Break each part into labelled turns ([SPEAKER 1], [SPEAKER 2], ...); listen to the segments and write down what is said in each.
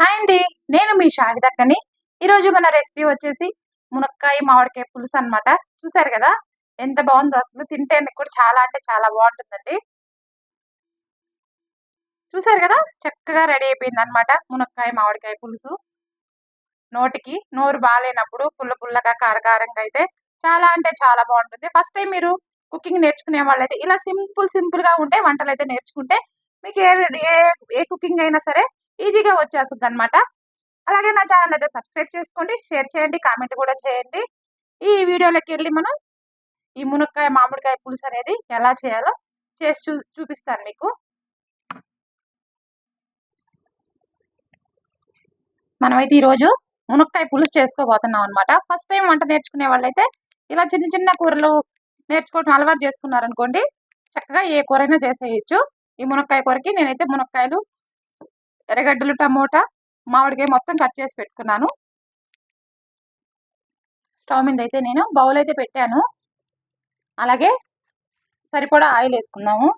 [SPEAKER 1] Hi అండి. నేను మీ షాహిదక్కని. ఈరోజు మన రెసిపీ వచ్చేసి మునక్కాయ మామిడికాయ పులుసు అన్నమాట. చూసారు కదా? ఎంత బాగుందో అసలు. తింటే కూడా చాలా అంటే చాలా బాగుంటుందండి. చూసారు కదా? చక్కగా రెడీ అయిపోయింది అనమాట మునక్కాయ మామిడికాయ పులుసు. నోటికి నోరు బాగాలేనప్పుడు పుల్ల పుల్లగా కారకారంగా అయితే చాలా అంటే చాలా బాగుంటుంది. ఫస్ట్ టైం మీరు కుకింగ్ నేర్చుకునే వాళ్ళైతే ఇలా సింపుల్ సింపుల్గా ఉంటే వంటలు అయితే నేర్చుకుంటే మీకు ఏ ఏ కుకింగ్ అయినా సరే ఈజీగా వచ్చేస్తుంది అనమాట అలాగే నా ఛానల్ అయితే సబ్స్క్రైబ్ చేసుకోండి షేర్ చేయండి కామెంట్ కూడా చేయండి. ఈ వీడియోలోకి వెళ్ళి మనం ఈ మునక్కాయ మామిడికాయ పులుసు అనేది ఎలా చేయాలో చేసి చూ చూపిస్తాను మీకు. మనమైతే ఈరోజు మునక్కాయ పులుసు చేసుకోబోతున్నాం అనమాట ఫస్ట్ టైం వంట నేర్చుకునే వాళ్ళైతే ఇలా చిన్న చిన్న కూరలు నేర్చుకోవడం అలవాటు చేసుకున్నారనుకోండి చక్కగా ఏ కూరైనా చేసేయచ్చు. ఈ మునక్కాయ కూరకి నేనైతే మునక్కాయలు ఎర్రగడ్డలు టమోటా మామిడికాయ మొత్తం కట్ చేసి పెట్టుకున్నాను. స్టవ్ మీద అయితే నేను బౌల్ అయితే పెట్టాను. అలాగే సరిపడా ఆయిల్ వేసుకున్నాము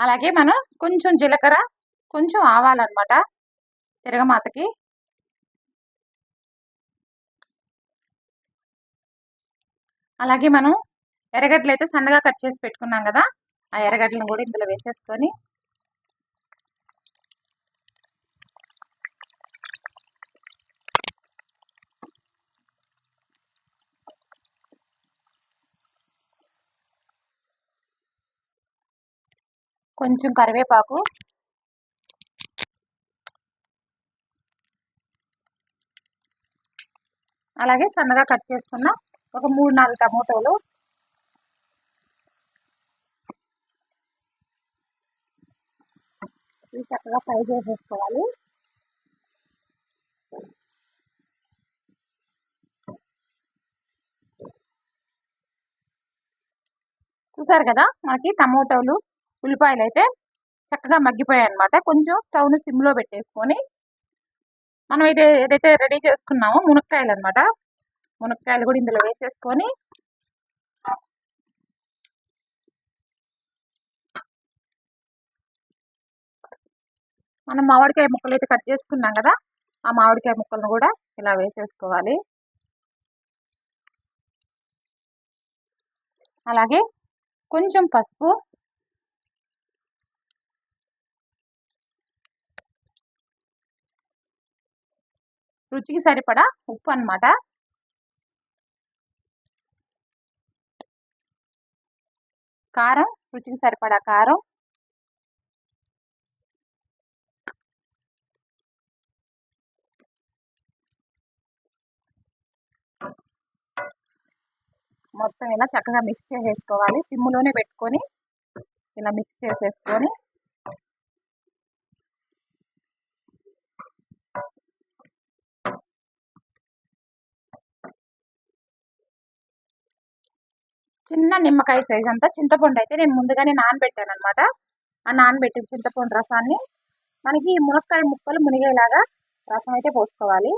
[SPEAKER 1] అలాగే మనం కొంచెం జీలకర్ర కొంచెం ఆవాలన్నమాట తిరగమాతకి. అలాగే మనం ఎర్రగడ్డలు అయితే సన్నగా కట్ చేసి పెట్టుకున్నాం కదా ఆ ఎర్రగడ్డలను కూడా ఇందులో వేసేసుకొని కొంచెం కరివేపాకు అలాగే సన్నగా కట్ చేసుకున్న ఒక మూడు నాలుగు టమోటోలు. ఇవి చక్కగా ఫ్రై చేసేసుకోవాలి. చూసారు కదా మనకి టమోటోలు ఉల్లిపాయలు అయితే చక్కగా మగ్గిపోయాయి అనమాట కొంచెం స్టవ్ను సిమ్లో పెట్టేసుకొని మనం ఇది ఏదైతే రెడీ చేసుకున్నామో మునక్కాయలు అనమాట మునక్కాయలు కూడా ఇందులో వేసేసుకొని మనం మామిడికాయ ముక్కలు అయితే కట్ చేసుకున్నాం కదా ఆ మామిడికాయ ముక్కలను కూడా ఇలా వేసేసుకోవాలి. అలాగే కొంచెం పసుపు రుచికి సరిపడా ఉప్పు అనమాట కారం రుచికి సరిపడా కారం. మొత్తం ఇలా చక్కగా మిక్స్ చేసేసుకోవాలి. సిమ్లోనే పెట్టుకొని ఇలా మిక్స్ చేసేసుకొని చిన్న నిమ్మకాయ సైజ్ అంతా చింతపండు అయితే నేను ముందుగానే నానబెట్టాను అనమాట ఆ నానబెట్టిన చింతపండు రసాన్ని మనకి మునక్కాయ ముక్కలు మునిగేలాగా రసం అయితే పోసుకోవాలి.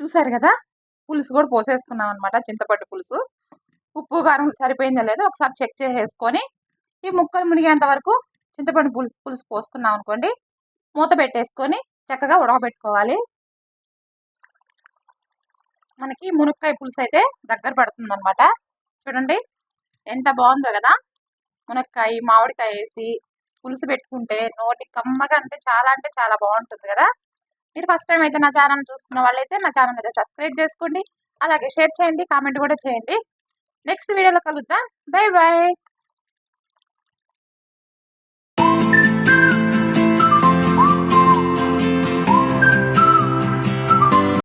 [SPEAKER 1] చూసారు కదా? పులుసు కూడా పోసేసుకున్నాం అనమాట చింతపండు పులుసు. ఉప్పు కారం సరిపోయిందో లేదో ఒకసారి చెక్ చేసేసుకొని ఈ ముక్కలు మునిగేంత వరకు చింతపండు పులుసు పులుసు పోసుకున్నాం అనుకోండి మూత పెట్టేసుకొని చక్కగా ఉడకబెట్టుకోవాలి. మనకి మునక్కాయ పులుసు అయితే దగ్గర పడుతుంది అనమాట చూడండి ఎంత బాగుందో కదా. మునక్కాయ మామిడికాయ వేసి పులుసు పెట్టుకుంటే నోటి కమ్మగా అంటే చాలా అంటే చాలా బాగుంటుంది కదా. మీరు ఫస్ట్ టైం అయితే నా ఛానల్ చూస్తున్న వాళ్ళైతే నా ఛానల్ అయితే సబ్స్క్రైబ్ చేసుకోండి. అలాగే షేర్ చేయండి కామెంట్ కూడా చేయండి. నెక్స్ట్ వీడియోలో కలుద్దాం. Bye bye